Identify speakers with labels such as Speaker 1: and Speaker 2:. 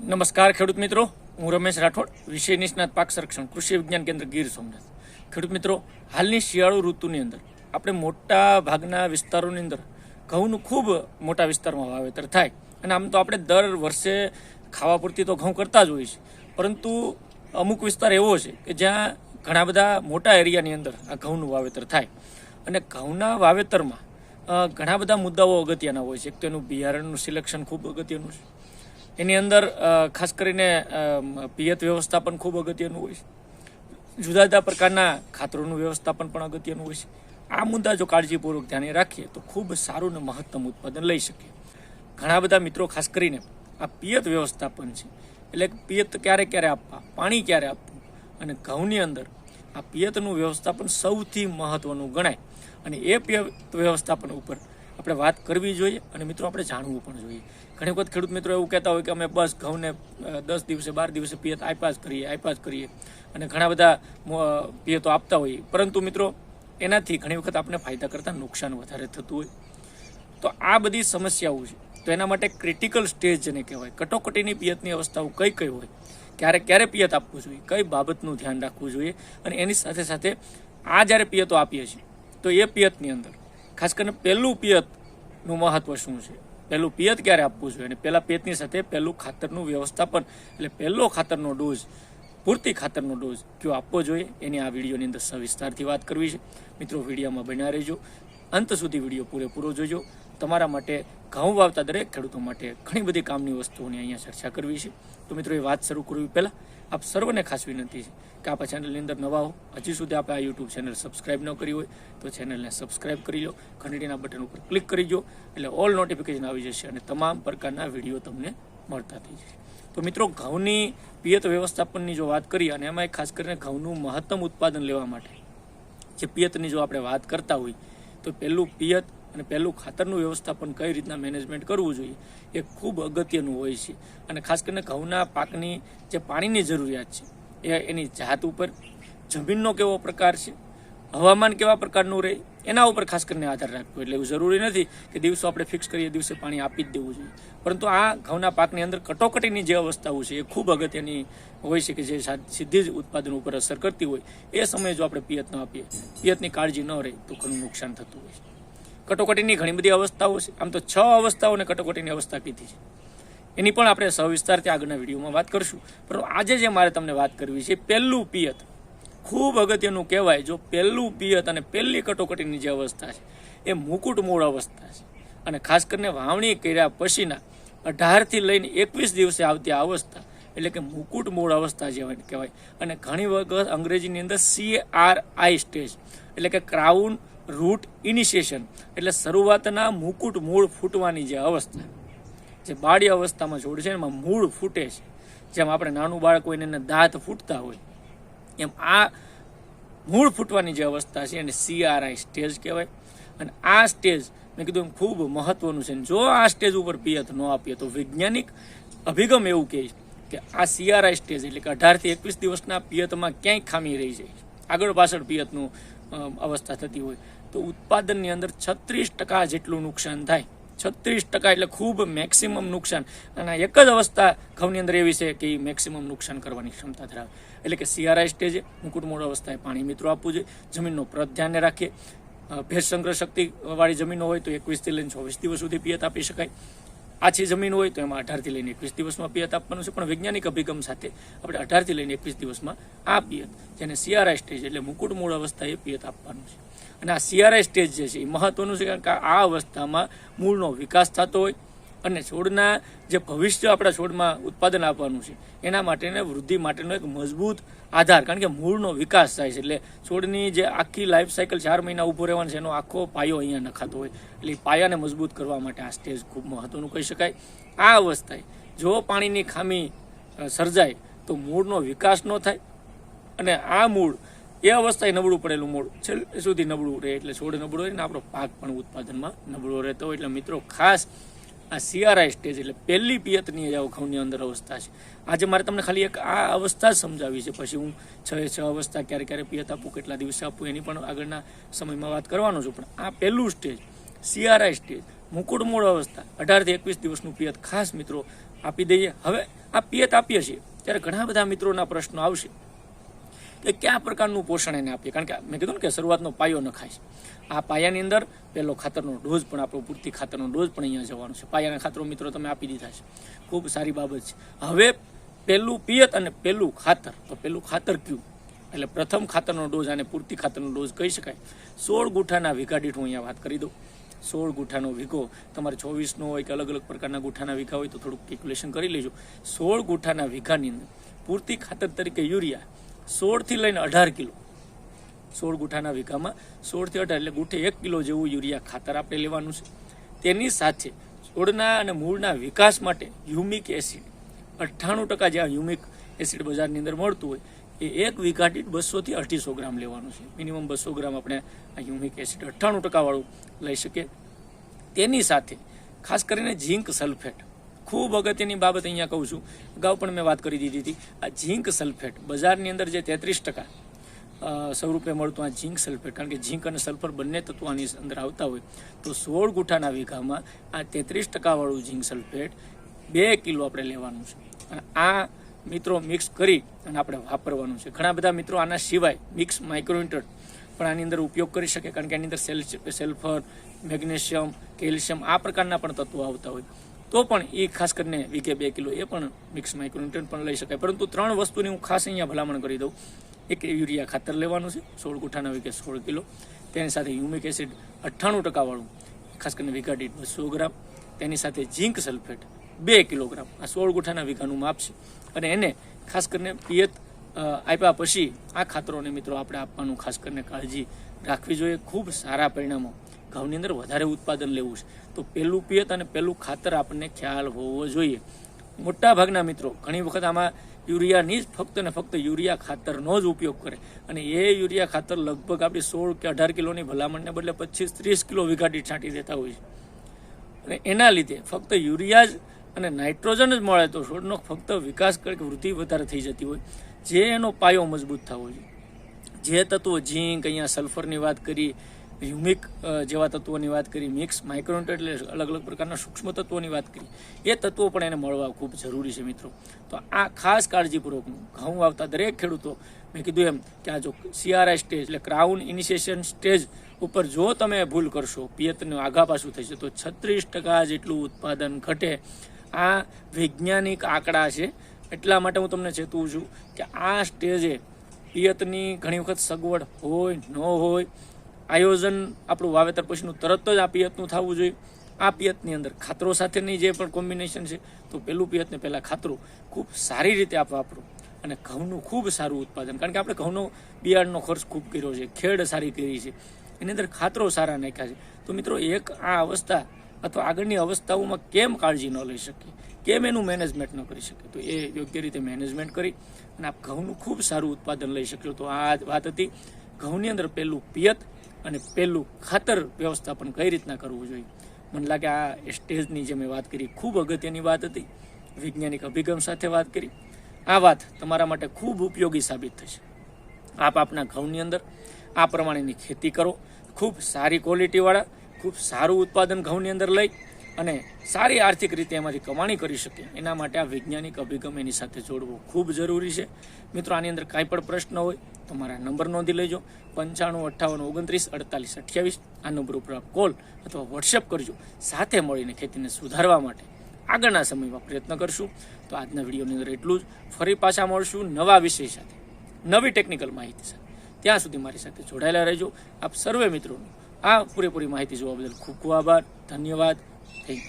Speaker 1: નમસ્કાર ખેડૂત મિત્રો, હું રમેશ રાઠોડ, વિષય નિષ્ણાત પાક સંરક્ષણ, કૃષિ વિજ્ઞાન કેન્દ્ર ગીર સોમનાથ. ખેડૂત મિત્રો, હાલની શિયાળુ ઋતુની અંદર, આપણે મોટા ભાગના વિસ્તારોની અંદર, ઘઉંનું ખૂબ મોટા વિસ્તારમાં વાવેતર થાય. અને આમ તો આપણે દર વર્ષે ખાવા પૂરતી તો ઘઉં કરતા જ હોઈએ છીએ. પરંતુ અમુક વિસ્તાર એવો છે કે જ્યાં ઘણા બધા મોટા એરિયાની અંદર આ ઘઉંનું વાવેતર થાય. અને ઘઉંના વાવેતરમાં ઘણા બધા મુદ્દાઓ અગત્યના હોય છે. એક તો એનું બિયારણનું સિલેક્શન ખૂબ અગત્યનું છે. એની અંદર ખાસ કરીને પિયત વ્યવસ્થાપન ખૂબ અગત્યનું હોય છે. જુદા જુદા પ્રકારના ખાતરોનું વ્યવસ્થાપન પણ અગત્યનું હોય છે. આ મુદ્દા જો કાળજીપૂર્વક ધ્યાને રાખીએ, તો ખૂબ સારું ને મહત્તમ ઉત્પાદન લઈ શકીએ. ઘણા બધા મિત્રો, ખાસ કરીને, આ પિયત વ્યવસ્થાપન છે. એટલે પિયત ક્યારે ક્યારે આપવા? પાણી ક્યારે આપવું? અને ઘઉંની અંદર, આ પિયતનું વ્યવસ્થાપન સૌથી મહત્વનું ગણાય. અને એ પિયત વ્યવસ્થાપન ઉપર આપણે વાત કરવી જોઈએ અને મિત્રો આપણે જાણવું પણ જોઈએ. ઘણી વખત ખેડૂત મિત્રો એવું કહેતા હોય કે અમે બસ ઘઉંને દસ દિવસે, બાર દિવસે પિયત જ કરીએ જ કરીએ. અને ઘણા બધા પિયતો આપતા હોઈએ પરંતુ મિત્રો, એનાથી ઘણી વખત આપણે ફાયદા કરતાં નુકસાન વધારે થતું હોય. તો આ બધી સમસ્યાઓ છે. તો એના માટે ક્રિટિકલ સ્ટેજ જેને કહેવાય, કટોકટીની પિયતની અવસ્થાઓ કઈ કઈ હોય, ક્યારે ક્યારે પિયત આપવું જોઈએ, કઈ બાબતનું ધ્યાન રાખવું જોઈએ અને એની સાથે સાથે આ જ્યારે પિયતો આપીએ છીએ, તો એ પિયતની અંદર, ખાસ કરીને પહેલું પિયતનું મહત્વ શું છે? પહેલું પિયત ક્યારે આપવું જોઈએ? અને પહેલાં પિયતની સાથે પહેલું ખાતરનું વ્યવસ્થાપન, એટલે પહેલો ખાતરનો ડોઝ, પૂરતી ખાતરનો ડોઝ કયો આપવો જોઈએ? એની આ વિડીયોની અંદર સવિસ્તારથી વાત કરવી છે. મિત્રો, વિડીયોમાં બન્યા રહેજો. અંત સુધી વીડિયો પૂરેપૂરો જોજો. તમારા માટે ઘઉં વાવતા દરેક ખેડૂતો માટે ઘણી બધી કામની વસ્તુઓની અહીંયા ચર્ચા કરવી છે. તો મિત્રો, એ વાત શરૂ કરવી પહેલાં આપ સર્વને ખાસ વિનંતી છે કે આપણા ચેનલની અંદર નવા હો. હજી સુધી આપણે આ યુટ્યુબ ચેનલ સબસ્ક્રાઈબ ન કરી હોય તો ચેનલને સબસ્ક્રાઈબ કરી લો. ઘંટીના બટન ઉપર ક્લિક કરી દો એટલે ઓલ નોટિફિકેશન આવી જશે અને તમામ પ્રકારના વીડિયો તમને મળતા થઈ જશે. તો મિત્રો, ઘઉંની પિયત વ્યવસ્થાપનની જો વાત કરીએ અને એમાં ખાસ કરીને ઘઉંનું મહત્તમ ઉત્પાદન લેવા માટે જે પિયતની જો આપણે વાત કરતા હોય, તો પહેલું પિયત અને પહેલું ખાતરનું વ્યવસ્થાપન કઈ રીતના મેનેજમેન્ટ કરવું જોઈએ, એ ખૂબ અગત્યનું હોય છે. અને ખાસ કરીને ઘઉંના પાકની જે પાણીની જરૂરિયાત છે, એ એની જાત ઉપર, જમીનનો કેવો પ્રકાર છે, હવામાન કેવા પ્રકારનું રહે, એના ઉપર ખાસ કરીને આધાર રાખવો. એટલે એવું જરૂરી નથી કે દિવસો આપણે ફિક્સ કરીએ, દિવસે પાણી આપી જ દેવું જોઈએ. પરંતુ આ ઘઉંના પાકની અંદર કટોકટીની જે અવસ્થાઓ છે, એ ખૂબ અગત્યની હોય છે કે જે સીધી જ ઉત્પાદન ઉપર અસર કરતી હોય. એ સમયે જો આપણે પિયત ન આપીએ, પિયતની કાળજી ન રહે, તો ઘણું નુકસાન થતું હોય છે. કટોકટીની ઘણી બધી અવસ્થાઓ છે. આમ તો છ અવસ્થાઓને કટોકટીની અવસ્થા કીધી છે. એની પણ આપણે સવિસ્તારથી આગળના વિડીયોમાં વાત કરશું. પરંતુ આજે જે મારે તમને વાત કરવી છે પહેલું પિયત. ખૂબ અગત્યનું કહેવાય જો પહેલું પિયત અને પહેલી કટોકટીની જે અવસ્થા છે, એ મુકુટ મૂળ અવસ્થા છે. અને ખાસ કરીને વાવણી કર્યા પછીના અઢારથી લઈને એકવીસ દિવસે આવતી અવસ્થા, એટલે કે મુકુટ મૂળ અવસ્થા જે કહેવાય. અને ઘણી વખત અંગ્રેજીની અંદર સી આર આઈ સ્ટેજ એટલે કે ક્રાઉન રૂટ ઇનિશિએશન એટલે શરૂઆતના મુકુટ મૂળ ફૂટવાની જે અવસ્થા, જે બાળી અવસ્થામાં છોડ છે એમાં મૂળ ફૂટે છે. જેમ આપણે નાનું બાળક હોય એને દાંત ફૂટતા હોય, એમ આ મૂળ ફૂટવાની જે અવસ્થા છે, એને સીઆરઆઈ સ્ટેજ કહેવાય. અને આ સ્ટેજ મેં કીધું એમ ખૂબ મહત્વનું છે. જો આ સ્ટેજ ઉપર પિયત ન આપીએ, તો વૈજ્ઞાનિક અભિગમ એવું કહે છે કે આ સીઆરઆઈ સ્ટેજ એટલે કે અઢારથી એકવીસ દિવસના પિયતમાં ક્યાંય ખામી રહી જાય. આગળ પાછળ પિયતનું અવસ્થા થતી હોય. તો ઉત્પાદનની અંદર છત્રીસ ટકા જેટલું નુકસાન થાય. છત્રીસ ટકા એટલે ખૂબ મેક્સિમમ નુકસાન. અને એક જ અવસ્થા ઘઉંની અંદર એવી છે કે એ મેક્સિમમ નુકસાન કરવાની ક્ષમતા ધરાવે. એટલે કે સીઆરઆઈ સ્ટેજે મુકુટમૂળ અવસ્થાએ પાણી મિત્રો આપવું જોઈએ. જમીનનો પ્રત ધ્યાને રાખીએ. ભેજ સંગ્રહ શક્તિવાળી જમીનો હોય તો એકવીસથી લઈને ચોવીસ દિવસ સુધી પિયત આપી શકાય. આછી જમીન હોય તો એમાં અઢારથી લઈને એકવીસ દિવસમાં પિયત આપવાનું છે. પણ વૈજ્ઞાનિક અભિગમ સાથે આપણે અઢારથી લઈને એકવીસ દિવસમાં આ પિયત, જેને સીઆરઆઈ સ્ટેજ એટલે મુકુટ મૂળ અવસ્થાએ પિયત આપવાનું છે. અને આ સીઆરઆઈ સ્ટેજ જે છે એ મહત્વનું છે કારણ કે આ અવસ્થામાં મૂળનો વિકાસ થતો હોય અને છોડના જે ભવિષ્ય આપણા છોડમાં ઉત્પાદન આપવાનું છે, એના માટેને વૃદ્ધિ માટેનો એક મજબૂત આધાર, કારણ કે મૂળનો વિકાસ થાય છે. એટલે છોડની જે આખી લાઈફ સાયકલ ચાર મહિના ઊભો રહેવાનું છે, એનો આખો પાયો અહીંયા નખાતો હોય. એટલે પાયાને મજબૂત કરવા માટે આ સ્ટેજ ખૂબ મહત્વનું કહી શકાય. આ અવસ્થાએ જો પાણીની ખામી સર્જાય, તો મૂળનો વિકાસ ન થાય. અને આ મૂળ, એ અવસ્થાએ નબળું પડેલું મૂળ છેલ્લે સુધી નબળું રહે, એટલે છોડ નબળું રહે ને આપણો પાક પણ ઉત્પાદનમાં નબળો રહેતો હોય. એટલે મિત્રો, ખાસ આ સીઆરઆઈ સ્ટેજ એટલે પહેલી પિયતની ઘઉંની અંદર અવસ્થા છે. આજે મારે તમને ખાલી એક આ અવસ્થા જ સમજાવી છે. પછી હું છ છ અવસ્થા ક્યારે ક્યારે પિયત આપું, કેટલા દિવસે આપું, એની પણ આગળના સમયમાં વાત કરવાનો છું. પણ આ પહેલું સ્ટેજ સીઆરઆઈ સ્ટેજ મુકુટ મૂળ અવસ્થા. અઢારથી એકવીસ દિવસનું પિયત ખાસ મિત્રો આપી દઈએ. હવે આ પિયત આપીએ છીએ. ત્યારે ઘણા બધા મિત્રોના પ્રશ્નો આવશે. કે કયા પ્રકારનું પોષણ એને આપીએ? કારણ કે મેં કીધું ને કે શરૂઆતનો પાયો નખાય છે. આ પાયાની અંદર પહેલો ખાતરનો ડોઝ પણ આપણો, પૂરતી ખાતરનો ડોઝ પણ અહીંયા જવાનો છે. પાયાના ખાતરો મિત્રો તમે આપી દીધા છે. ખૂબ સારી બાબત છે. હવે પહેલું પિયત અને પહેલું ખાતર. તો પહેલું ખાતર કયું? એટલે પ્રથમ ખાતરનો ડોઝ અને પૂરતી ખાતરનો ડોઝ કહી શકાય. સોળ ગુઠાના વીઘા હું અહીંયા વાત કરી દઉં. સોળ ગુઠાનો વીઘો. તમારે ચોવીસનો હોય કે અલગ અલગ પ્રકારના ગુઠાના વીઘા હોય તો થોડુંક કેલ્ક્યુલેશન કરી લેજો. સોળ ગુઠાના વીઘાની અંદર પૂરતી ખાતર તરીકે યુરિયા સોળથી લઈને અઢાર કિલો. સોળ ગુઠાના વીઘામાં સોળથી અઢાર એટલે ગુઠે એક કિલો જેવું યુરિયા ખાતર આપણે લેવાનું છે. તેની સાથે છોડના અને મૂળના વિકાસ માટે હ્યુમિક એસિડ, અઠ્ઠાણું ટકા જે હ્યુમિક એસિડ બજારની અંદર મળતું હોય, એ એક વીઘા દીઠ બસોથી અઢીસો ગ્રામ લેવાનું છે. મિનિમમ બસો ગ્રામ આપણે આ હ્યુમિક એસિડ અઠ્ઠાણું ટકાવાળું લઈ શકીએ. તેની સાથે ખાસ કરીને ઝીંક સલ્ફેટ ખૂબ અગત્યની બાબત અહીંયા કહું છું. અગાઉ પણ મેં વાત કરી દીધી હતી. આ ઝીંક સલ્ફેટ બજારની અંદર જે તેત્રીસ ટકા સ્વરૂપે મળતું આ ઝીંક સલ્ફેટ, કારણ કે ઝીંક અને સલ્ફર બંને તત્વો આની અંદર આવતા હોય, તો સોળ ગુઠાના વીઘામાં આ તેત્રીસ ટકાવાળું ઝીંક સલ્ફેટ બે કિલો આપણે લેવાનું છે. અને આ મિત્રો મિક્સ કરી અને આપણે વાપરવાનું છે. ઘણા બધા મિત્રો આના સિવાય મિક્સ માઇક્રોઇન્ટર પણ આની અંદર ઉપયોગ કરી શકે, કારણ કે આની અંદર સેલ, સલ્ફર, મેગ્નેશિયમ, કેલ્શિયમ આ પ્રકારના પણ તત્વો આવતા હોય. તો પણ એ ખાસ કરીને વીકે બે કિલો એ પણ મિક્સ માઇક્રોન્યુટ્રન પણ લઈ શકાય. પરંતુ ત્રણ વસ્તુની હું ખાસ અહીંયા ભલામણ કરી દઉં. એક યુરિયા ખાતર લેવાનું છે, સોળ ગુઠાના વીકે સોળ કિલો. તેની સાથે હ્યુમિક એસિડ અઠ્ઠાણું ટકાવાળું ખાસ કરીને વીઘા દીઠ બસો ગ્રામ. તેની સાથે ઝીંક સલ્ફેટ બે કિલોગ્રામ. આ સોળ ગુઠાના વીઘાનું માપ છે. અને એને ખાસ કરીને પિયત આપ્યા પછી આ ખાતરોને મિત્રો આપણે આપવાનું ખાસ કરીને કાળજી રાખવી જોઈએ. ખૂબ સારા પરિણામો ઘઉંની અંદર વધારે ઉત્પાદન લેવું છે. તો પહેલું પિયત અને પહેલું ખાતર આપણને ખ્યાલ હોવો જોઈએ. મોટા ભાગના મિત્રો, ઘણી વખત આમાં યુરિયાની જ ફક્ત ને ફક્ત યુરિયા ખાતરનો જ ઉપયોગ કરે. અને એ યુરિયા ખાતર લગભગ આપણી સોળ કે અઢાર કિલોની ભલામણને બદલે પચીસ ત્રીસ કિલો વીઘા દીઠ છાંટી દેતા હોય છે. અને એના લીધે ફક્ત યુરિયા જ અને નાઇટ્રોજન જ મળે તો છોડનો ફક્ત વિકાસ કરે વૃદ્ધિ વધારે થઈ જતી હોય. જે એનો પાયો મજબૂત થવો જોઈએ. જે તત્વો ઝીંક, અહીંયા સલ્ફરની વાત કરી હ્યુમિક જેવા તત્વોની વાત કરી, મિક્સ માઇક્રોન્ટ એટલે અલગ અલગ પ્રકારના સૂક્ષ્મ તત્વોની વાત કરી. એ તત્વો પણ એને મળવા ખૂબ જરૂરી છે મિત્રો. તો આ ખાસ કાળજીપૂર્વકનું ઘઉં આવતા દરેક ખેડૂતો મેં કીધું એમ કે આ જો સીઆરઆઈ સ્ટેજ એટલે ક્રાઉન ઇનિશિએશન સ્ટેજ ઉપર જો તમે ભૂલ કરશો, પિયતનું આગા પાછું થશે તો છત્રીસ ટકા જેટલું ઉત્પાદન ઘટે. આ વૈજ્ઞાનિક આંકડા છે. એટલા માટે હું તમને ચેતવું છું કે આ સ્ટેજે પિયતની ઘણી વખત સગવડ હોય, ન હોય આયોજન, આપણું વાવેતર પછીનું તરત જ આ પિયતનું થવું જોઈએ. આ પિયતની અંદર ખાતરો સાથેની જે પણ કોમ્બિનેશન છે, તો પહેલું પિયતને પહેલાં ખાતરો ખૂબ સારી રીતે આપ વાપરો અને ઘઉંનું ખૂબ સારું ઉત્પાદન. કારણ કે આપણે ઘઉંનો બિયારણનો ખર્ચ ખૂબ કર્યો છે, ખેડ સારી કરી છે, એની અંદર ખાતરો સારા નાખ્યા છે. તો મિત્રો, એક આ અવસ્થા અથવા આગળની અવસ્થાઓમાં કેમ કાળજી ન લઈ શકીએ? કેમ એનું મેનેજમેન્ટ ન કરી શકીએ? તો એ યોગ્ય રીતે મેનેજમેન્ટ કરી અને આપ ઘઉંનું ખૂબ સારું ઉત્પાદન લઈ શક્યો. તો આ વાત હતી. ઘઉંની અંદર પહેલું પિયત અને પહેલું ખાતર વ્યવસ્થાપન કઈ રીતના કરવું જોઈએ? મને લાગે આ સ્ટેજની જે મેં વાત કરી. ખૂબ અગત્યની વાત હતી. વૈજ્ઞાનિક અભિગમ સાથે વાત કરી. આ વાત તમારા માટે ખૂબ ઉપયોગી સાબિત થશે. આપ આપના ઘઉંની અંદર આ પ્રમાણેની ખેતી કરો. ખૂબ સારી ક્વોલિટીવાળા ખૂબ સારું ઉત્પાદન ઘઉંની અંદર લઈ અને સારી આર્થિક રીતે એમાંથી કમાણી કરી શકે. એના માટે આ વૈજ્ઞાનિક અભિગમ એની સાથે જોડવો ખૂબ જરૂરી છે. મિત્રો, આની અંદર કાંઈ પણ પ્રશ્ન હોય તો મારા નંબર નોંધી લેજો. પંચાણું, અઠ્ઠાવન, ઓગણત્રીસ, અડતાલીસ, અઠ્યાવીસ. આ નંબર ઉપર આપ કોલ અથવા વોટ્સએપ કરજો. સાથે મળીને ખેતીને સુધારવા માટે આગળના સમયમાં પ્રયત્ન કરશું. તો આજના વિડીયોની અંદર એટલું જ. ફરી પાછા મળશું નવા વિષય સાથે. નવી ટેકનિકલ માહિતી સાથે. ત્યાં સુધી મારી સાથે જોડાયેલા રહેજો. આપ સર્વે મિત્રોનો આ પૂરેપૂરી માહિતી જોવા બદલ ખૂબ ખૂબ આભાર. ધન્યવાદ. 诶